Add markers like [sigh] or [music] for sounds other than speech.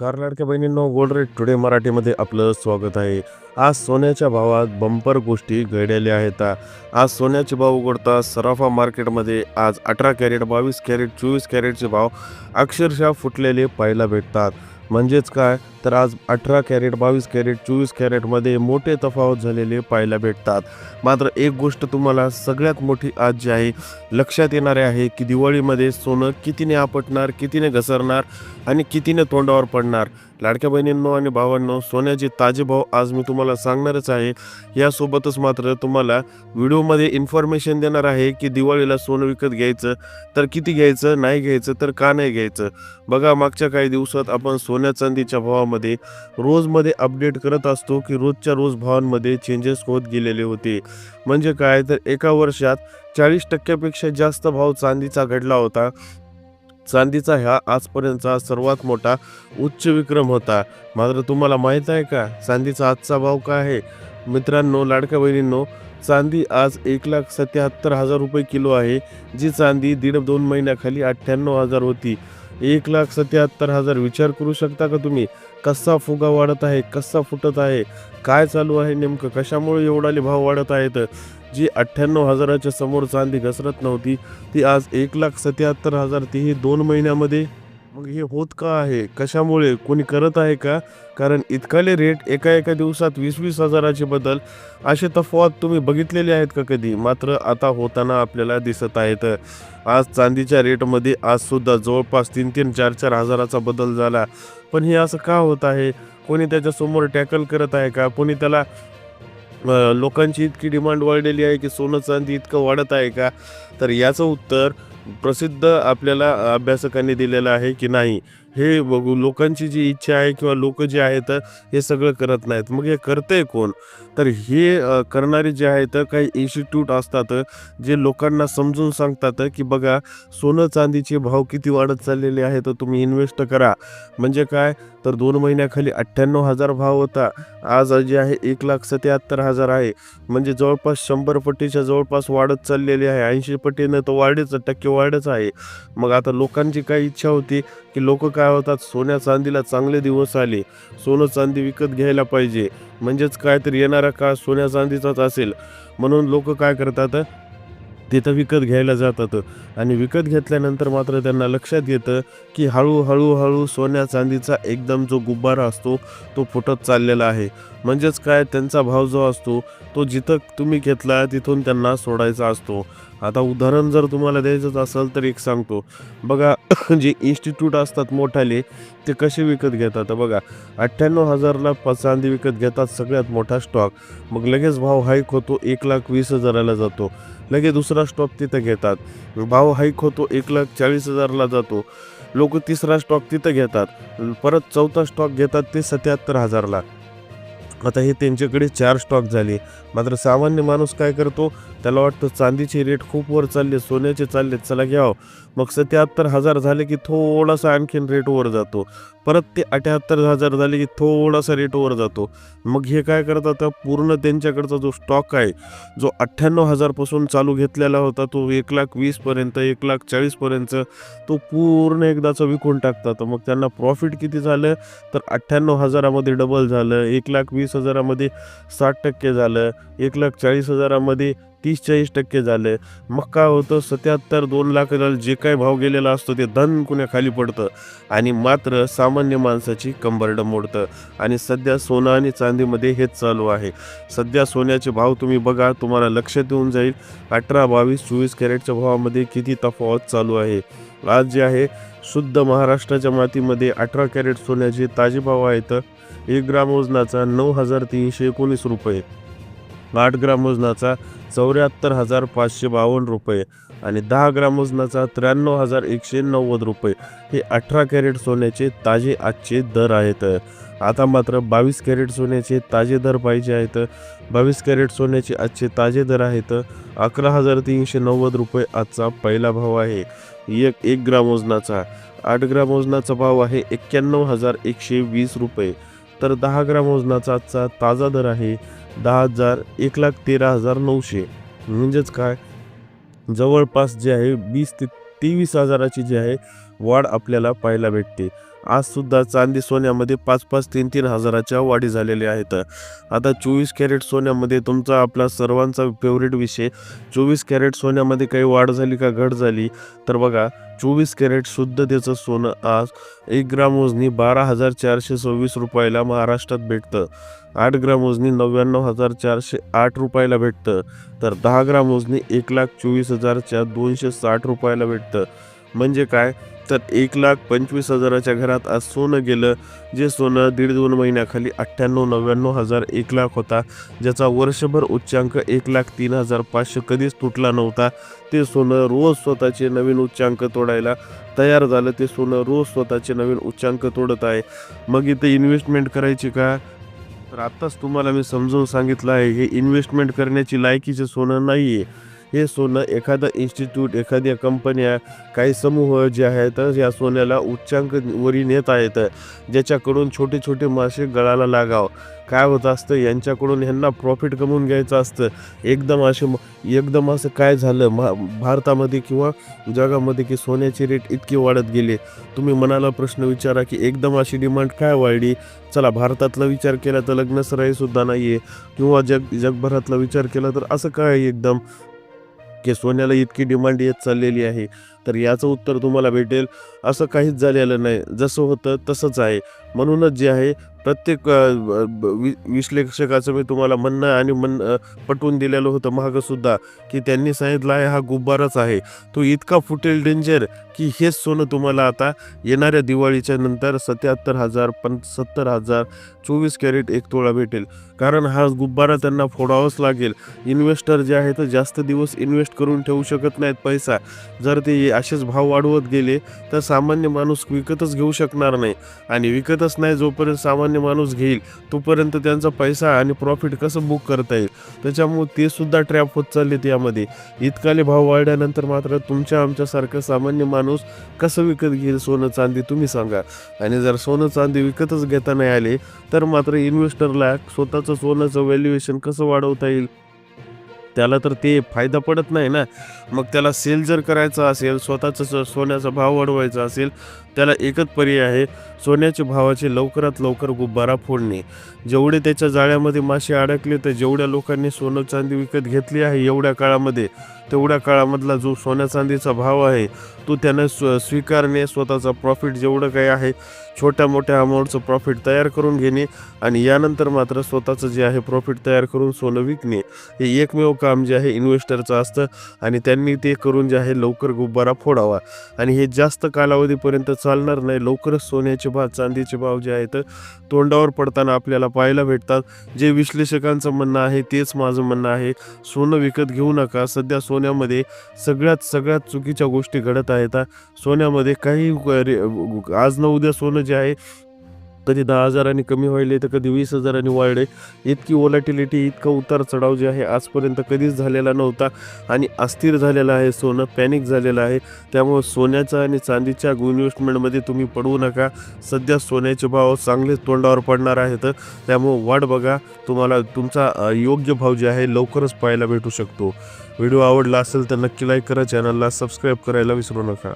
नमस्कार लाडक्या बहिणींनो gold rate today मराठीमध्ये आपलं स्वागत आहे. आज सोन्याच्या भावात बंपर गोष्टी घडलेल्या आहेत. आज सोन्याचे भाव उघडता सराफा मार्केटमध्ये आज अठरा कॅरेट बावीस कॅरेट चोवीस कॅरेटचे भाव अक्षरशः फुटलेले पाहायला भेटतात. म्हणजेच काय? तर आज अठरा कॅरेट बावीस कॅरेट चोवीस कॅरेटमध्ये मोठे तफावत झालेले पाहायला भेटतात. मात्र एक गोष्ट तुम्हाला सगळ्यात मोठी आज जी आहे लक्षात येणारे आहे की दिवाळीमध्ये सोनं कितीने आपटणार कितीने घसरणार आणि कितीने तोंडावर पडणार. लाडक्या बहिणींनो आणि भावांनो सोन्याचे ताजे भाव आज मी तुम्हाला सांगणारच आहे. यासोबतच मात्र तुम्हाला व्हिडिओमध्ये इन्फॉर्मेशन देणार आहे की दिवाळीला सोनं विकत घ्यायचं तर किती घ्यायचं नाही घ्यायचं तर का नाही घ्यायचं. बघा मागच्या काही दिवसात आपण सोन्या चांदीच्या भावा भावामध्ये रोजमध्ये अपडेट करत असतो की रोजच्या रोज भावांमध्ये चेंजेस होत गेलेले होते. म्हणजे काय? तर एका वर्षात चाळीस टक्क्यापेक्षा जास्त भाव चांदीचा घडला होता. चांदीचा ह्या आजपर्यंतचा सर्वात मोठा उच्च विक्रम होता. मात्र तुम्हाला माहीत आहे का? चांदीचा आजचा भाव काय आहे? मित्रांनो लाडक्या बहिणींनो चांदी आज एक लाख सत्याहत्तर हजार रुपये किलो आहे जी चांदी दीड दोन महिन्याखाली अठ्ठ्याण्णव हजार होती. एक लाख सत्याहत्तर हजार विचार करू शकता का तुम्ही? कसा फुगा वाढत आहे कसा फुटत आहे काय चालू आहे नेमकं कशामुळे एवढाले भाव वाढत आहेत? जी अठ्ठ्याण्णव हजाराच्या समोर चांदी घसरत नव्हती ती आज एक लाख सत्याहत्तर हजार तीही दोन महिन्यामध्ये मग हे होत का आहे? कशामुळे? कोणी करत आहे का? कारण इतकाले रेट एका एका दिवसात वीस वीस हजाराचे बदल असे तफावत तुम्ही बघितलेले आहेत का कधी? मात्र आता होताना आपल्याला दिसत आहेत. आज चांदीच्या रेटमध्ये आजसुद्धा जवळपास तीन तीन चार चार हजाराचा बदल झाला. पण हे असं का होत आहे? कोणी त्याच्यासमोर टॅकल करत आहे का? कोणी त्याला लोकांची इतकी डिमांड वाढलेली आहे की सोनं चांदी इतकं वाढत आहे का? तर याचं उत्तर प्रसिद्ध आपल्याला अभ्यासकांनी दिलेलं आहे की नाही? हे बघू लोकांची जी इच्छा आहे किंवा लोक जे आहेत हे सगळं करत नाहीत. मग हे करतंय कोण? तर हे करणारे जे आहेत काही इन्स्टिट्यूट असतात जे लोकांना समजून सांगतात की बघा सोनं चांदीचे भाव किती वाढत चाललेले आहेत तर तुम्ही इन्व्हेस्ट करा. म्हणजे काय? तर दोन महिन्याखाली अठ्ठ्याण्णव हजार भाव होता. आज जे आहे एक लाख सत्याहत्तर हजार आहे. म्हणजे जवळपास शंभर पटीच्या जवळपास वाढत चाललेली आहे. ऐंशी पटीनं तर वाढीच टक्के वाढच आहे. मग आता लोकांची काय इच्छा होती की लोक काय होतात? सोन्या चांदीला चांगले दिवस आले. सोनं चांदी विकत घ्यायला पाहिजे. म्हणजेच काय तर येणारा काळ सोन्या चांदीचाच असेल. म्हणून लोक काय करतात? तिथं विकत घ्यायला जातात. आणि विकत घेतल्यानंतर मात्र त्यांना लक्षात येतं की हळूहळू हळू सोन्या चांदीचा एकदम जो गुब्बारा असतो तो फुटत चाललेला आहे. म्हणजेच काय? त्यांचा भाव जो असतो तो जिथं तुम्ही घेतला तिथून त्यांना सोडायचा असतो. आता उदाहरण जर तुम्हाला द्यायचंच असेल तर एक सांगतो. बघा [coughs] जे इन्स्टिट्यूट असतात मोठाले ते कसे विकत घेतात? बघा अठ्ठ्याण्णव हजारला चांदी विकत घेतात सगळ्यात मोठा स्टॉक मग लगेच भाव हाईक होतो एक लाख वीस हजाराला जातो. लगेच दुसरा स्टॉक तिथं घेतात. भाव हाईक होतो एक लाख चाळीस हजारला जातो. लोक तिसरा स्टॉक तिथं घेतात. परत चौथा स्टॉक घेतात ते सत्याहत्तर हजारला. आता हे त्यांच्याकडे चार स्टॉक झाले. मात्र सामान्य माणूस काय करतो? त्याला वाटतं चांदीचे रेट खूप वर चालले सोन्याचे चालले चला घ्यावं. मग सत्याहत्तर हजार झाले की थोडासा आणखीन रेट वर जातो. परत ते अठ्याहत्तर हजार झाले की थोडासा रेट वर जातो. मग हे काय करतात तर पूर्ण त्यांच्याकडचा जो स्टॉक आहे जो अठ्ठ्याण्णव हजारपासून चालू घेतलेला होता तो एक लाख वीसपर्यंत एक लाख चाळीसपर्यंत तो पूर्ण एकदाचा विकून टाकतात. मग त्यांना प्रॉफिट किती झालं? तर अठ्ठ्याण्णव हजारामध्ये डबल झालं एक लाख वीस हजारामध्ये साठ टक्के झालं. एक लाख चाळीस हजारामध्ये तीस चाळीस टक्के झालं. मग काय होतं सत्याहत्तर दोन लाखाला जे काय भाव गेलेला असतो ते धन कुण्या खाली पडतं? आणि मात्र सामान्य माणसाची कंबरडं मोडतं आणि सध्या सोनं आणि चांदीमध्ये हेच चालू आहे. सध्या सोन्याचे भाव तुम्ही बघा तुम्हाला लक्षात येऊन जाईल अठरा बावीस चोवीस कॅरेटच्या भावामध्ये किती तफावत चालू आहे. आज जे आहे शुद्ध महाराष्ट्राच्या मातीमध्ये अठरा कॅरेट सोन्याचे ताजे भाव आहेत. एक ग्राम वजनाचा नऊ हजार तीनशे एकोणीस रुपये. आठ ग्राम वजनाचा चौऱ्याहत्तर हजार पाचशे बावन्न रुपये आणि दहा ग्राम वजनाचा त्र्याण्णव हजार एकशे नव्वद रुपये हे अठरा कॅरेट सोन्याचे ताजे आजचे दर आहेत. आता मात्र बावीस कॅरेट सोन्याचे ताजे दर पाहिजे आहेत. बावीस कॅरेट सोन्याचे आजचे ताजे दर आहेत. अकरा हजार तीनशे नव्वद रुपये आजचा पहिला भाव आहे. एक एक ग्राम वजनाचा आठ ग्राम वजनाचा भाव आहे एक्क्याण्णव हजार एकशे वीस रुपये. तर दहा ग्राम वजनाचा आजचा ताजा दर आहे दहा हजार एक लाख तेरा हजार नऊशे. म्हणजेच काय? जवळपास जे आहे वीस ते तेवीस हजाराची जी आहे वाढ आपल्याला पाहायला भेटते. आज सुद्धा चांदी सोन्यामध्ये पाच पाच तीन तीन हजाराच्या वाढी झालेल्या आहेत. आता चोवीस कॅरेट सोन्यामध्ये तुमचा आपला सर्वांचा फेवरेट विषय चोवीस कॅरेट सोन्यामध्ये काही वाढ झाली का घट झाली? तर बघा चोवीस कॅरेट शुद्धतेचं सोनं आज एक ग्राम वजनी बारा हजार चारशे सव्वीस रुपयाला महाराष्ट्रात भेटतं. आठ ग्राम वजनी नव्याण्णव हजार चारशे आठ रुपयाला भेटतं. तर दहा ग्राम वजनी एक लाख चोवीस हजारच्या दोनशे साठ रुपयाला भेटतं. म्हणजे काय? तर एक लाख पंचवीस हजाराच्या घरात आज सोनं गेलं जे सोनं दीड दोन महिन्याखाली अठ्ठ्याण्णव नव्याण्णव हजार एक लाख होता. ज्याचा वर्षभर उच्चांक एक लाख तीन हजार पाचशे कधीच तुटला नव्हता. ते सोनं रोज स्वतःचे नवीन उच्चांक तोडायला तयार झालं. ते सोनं रोज स्वतःचे नवीन उच्चांक तोडत आहे. मग इथे इन्व्हेस्टमेंट करायची का? तर आत्ताच तुम्हाला मी समजावून सांगितलं आहे हे इन्व्हेस्टमेंट करण्याची लायकीचे सोनं नाही आहे हे सोनं एखादं इन्स्टिट्यूट एखाद्या कंपन्या काही समूह जे आहेत या सोन्याला उच्चांक वरी नेत आहेत ज्याच्याकडून छोटे छोटे मासे गळाला लागाव. काय होत असतं यांच्याकडून ह्यांना प्रॉफिट कमवून घ्यायचं असतं. एकदम असे एकदम असं काय झालं मा भारतामध्ये किंवा जगामध्ये की सोन्याचे रेट इतके वाढत गेले. तुम्ही मनाला प्रश्न विचारा की एकदम अशी डिमांड काय वाढली? चला भारतातला विचार केला तर लग्नसराईसुद्धा नाही आहे किंवा जग जगभरातला विचार केला तर असं काय आहे एकदम? की सोन्याला इतकी डिमांड येत चाललेली आहे तर याचं उत्तर तुम्हाला भेटेल. असं काहीच झालेलं नाही. जसं होतं तसंच आहे. म्हणूनच जे आहे प्रत्येक वि- विश्लेषकाचं मी तुम्हाला म्हणणं आणि म्हण पटवून दिलेलं होतं मागंसुद्धा की त्यांनी सांगितलं आहे हा गुब्बाराच आहे. तो इतका फुटेल डेंजर की हेच सोनं तुम्हाला आता येणाऱ्या दिवाळीच्या नंतर सत्याहत्तर हजार पण सत्तर हजार चोवीस कॅरेट एक तोळा भेटेल. कारण हा गुब्बारा त्यांना फोडावाच लागेल. इन्व्हेस्टर जे आहे तर जास्त दिवस इन्व्हेस्ट करून ठेवू शकत नाहीत पैसा. जर ते असेच भाव वाढवत गेले तर सामान्य माणूस विकतच घेऊ शकणार नाही. आणि विकतच नाही जोपर्यंत सामान्य माणूस घेईल तोपर्यंत त्यांचा पैसा आणि प्रॉफिट कसं बुक करता येईल? त्याच्यामुळे ते सुद्धा ट्रॅप होत चाललेत यामध्ये. इतकाले भाव वाढल्यानंतर मात्र तुमच्या आमच्यासारखं सामान्य माणूस कसं विकत घेईल सोनं चांदी तुम्ही सांगा. आणि जर सोनं चांदी विकतच घेता नाही आले तर मात्र इन्व्हेस्टरला स्वतःचं सोन्याचं व्हॅल्युएशन कसं वाढवता येईल? त्याला तर ते फायदा पडत नाही ना. मग त्याला सेल जर करायचा असेल स्वतःचं सोन्याचा भाव वाढवायचा असेल त्याला एकच पर्याय आहे सोन्याच्या भावाचे लवकरात लवकर गुब्बारा फोडणे. जेवढे त्याच्या जाळ्यामध्ये मासे अडकले तर जेवढ्या लोकांनी सोनं चांदी विकत घेतली आहे एवढ्या काळामध्ये तेवढ्या काळामधला जो सोन्या चांदीचा भाव आहे तो त्यानं स्व स्वीकारणे स्वतःचा प्रॉफिट जेवढं काही आहे छोट्या मोठ्या अमाऊंटचं प्रॉफिट तयार करून घेणे आणि यानंतर मात्र स्वतःचं जे आहे प्रॉफिट तयार करून सोनं विकणे हे एकमेव काम जे आहे इन्व्हेस्टरचं असतं आणि त्यांनी ते करून जे आहे लवकर गुब्बारा फोडावा. आणि हे जास्त कालावधीपर्यंत चालणार नाही. लवकरच सोन्याचे भाव चांदीचे भाव जे आहेत तोंडावर पडताना आपल्याला पाहायला भेटतात. जे विश्लेषकांचं म्हणणं आहे तेच माझं म्हणणं आहे. सोनं विकत घेऊ नका. सध्या सोन्यामध्ये सगळ्यात सगळ्यात चुकीच्या गोष्टी घडत आहेत. सोन्यामध्ये काही रे- आज न उद्या सोनं जे आहे कधी दहा हजारांनी कमी व्हायले तर कधी वीस हजारांनी वाढले. इतकी ओलॅटिलिटी इतका उतार चढाव जे आहे आजपर्यंत कधीच झालेला नव्हता. आणि अस्थिर झालेलं आहे सोनं पॅनिक झालेलं आहे. त्यामुळे सोन्याचा आणि चांदीच्या इन्व्हेस्टमेंटमध्ये तुम्ही पडवू नका. सध्या सोन्याचे भाव चांगलेच तोंडावर पडणार आहेत. त्यामुळे वाट बघा. तुम्हाला तुमचा योग्य भाव जे आहे लवकरच पाहायला भेटू शकतो. व्हिडिओ आवडला असेल तर नक्की लाईक करा. चॅनलला सबस्क्राईब करायला विसरू नका.